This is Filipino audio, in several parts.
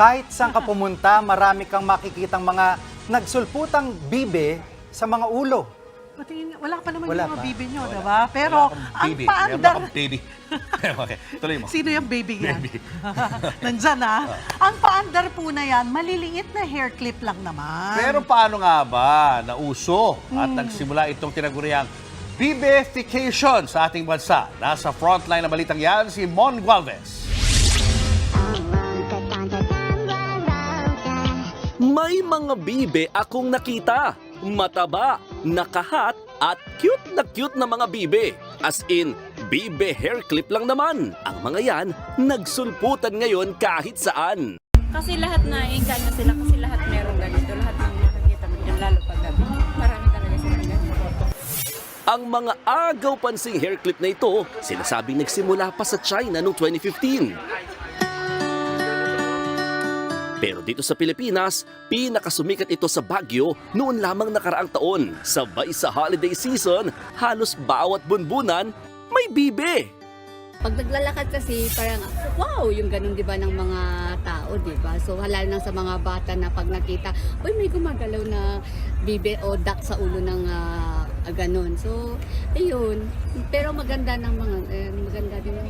kahit saan ka pumunta, marami kang makikitang mga nagsulputang bibe sa mga ulo. Patingin, wala pa naman Wala yung mga pa. bibi nyo, diba? Pero ang baby. Meron paandar... akong baby. okay, tuloy mo. Sino yung baby yan? Baby. Nandyan ah. Ang paandar po na yan, maliliit na hair clip lang naman. Pero paano nga ba nauso Hmm. at nagsimula itong tinaguriang bibification sa ating bansa? Nasa frontline na balitang yan si Mon Gualvez. May mga bibe akong nakita. Mataba, nakahat, at cute na cute na mga bibe. As in, bibe hair clip lang naman. Ang mga yan, nagsulputan ngayon kahit saan. Kasi lahat na engganyo sila kasi lahat meron ganito. Lahat ng nakakita mo dyan, lalo pag gabi. Marami talaga silang ganito. Ang mga agaw pansing hair clip na ito, sinasabing nagsimula pa sa China noong 2015. Pero dito sa Pilipinas, pinakasumikat ito sa Baguio noon lamang nakaraang taon. Sabay sa holiday season, halos bawat bunbunan may bibe. Pag naglalakad kasi parang wow, yung ganun 'di ba ng mga tao, 'di ba? So halal na sa mga bata na pag nakita, uy may gumagalaw na bibe o duck sa ulo ng ah, ganun. So ayun, pero maganda ng mga eh, maganda din ng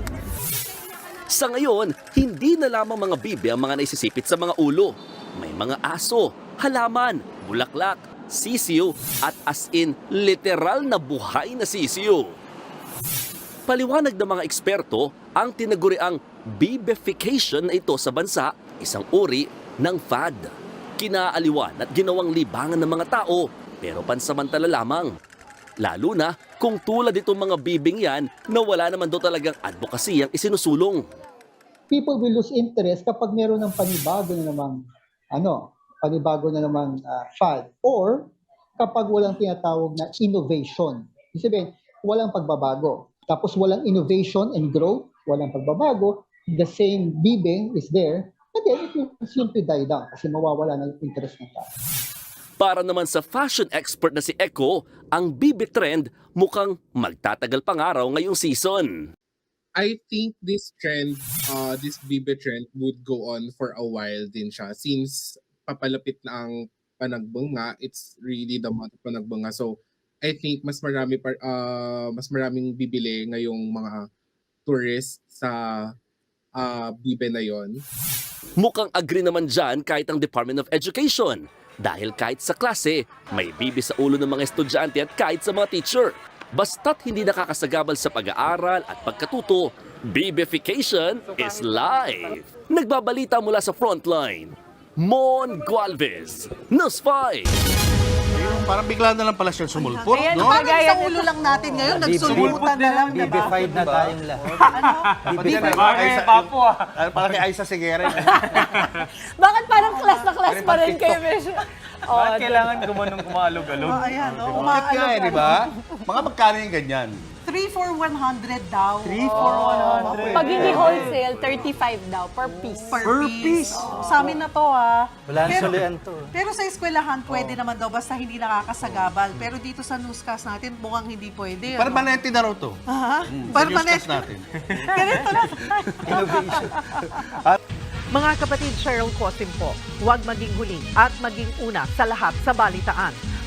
Sa ngayon, hindi na lamang mga bibe ang mga naisisipit sa mga ulo. May mga aso, halaman, bulaklak, sisiyo, at as in literal na buhay na sisiyo. Paliwanag ng mga eksperto, ang tinaguriang bibification na ito sa bansa, isang uri ng fad. Kinaaliwan at ginawang libangan ng mga tao, pero pansamantala lamang. Lalo na kung tulad itong mga bibing yan na wala naman daw talagang advocacy ang isinusulong. People will lose interest kapag meron ng panibago na namang ano, panibago na namang ah, fad or kapag walang tinatawag na innovation. Ibig sabihin, walang pagbabago. Tapos walang innovation and growth, walang pagbabago, the same bibing is there, and then it will simply die down kasi mawawala yung interest ng tao. Para naman sa fashion expert na si Echo, ang bibi trend mukhang magtatagal pang araw ngayong season. I think this trend, uh, this Bibe trend would go on for a while din siya since papalapit na ang panagbunga, it's really the month of panagbunga. So, I think mas marami par, uh, mas maraming bibili ngayong mga tourists sa uh, Bibe na yon. Mukhang agree naman dyan kahit ang Department of Education. Dahil kahit sa klase, may bibi sa ulo ng mga estudyante at kahit sa mga teacher. Basta't hindi nakakasagabal sa pag-aaral at pagkatuto, bibification is live. Nagbabalita mula sa frontline, Mon Gualvez, News 5. Parang bigla na lang pala siya sumulpot, Ayan, no? parang sa ulo lang natin ngayon, nagsulputan na lang, diba? Bibified na tayong lahat. Pati na sa papo ah. Parang kay Aiza Seguera. Bakit parang class na class Parang pa rin kayo, Mesh? Oh, Bakit kailangan gumanong kumalog-alog? Oh, ayan, oh, Bakit nga eh, di ba? Mga magkano yung ganyan? 3 for 100 daw. 3 for 100. Pag hindi wholesale, 35 daw per piece. per, Per piece. piece. Sa amin na to ah. Wala sulian to. Pero sa eskwelahan, pwede naman daw basta hindi nakakasagabal. Pero dito sa newscast natin, mukhang hindi pwede. ano? Permanente na raw to. Ha? Hmm, sa Permanente. newscast natin. Ganito na. Innovation. Mga kapatid Cheryl Cosim po, huwag maging huli at maging una sa lahat sa balitaan.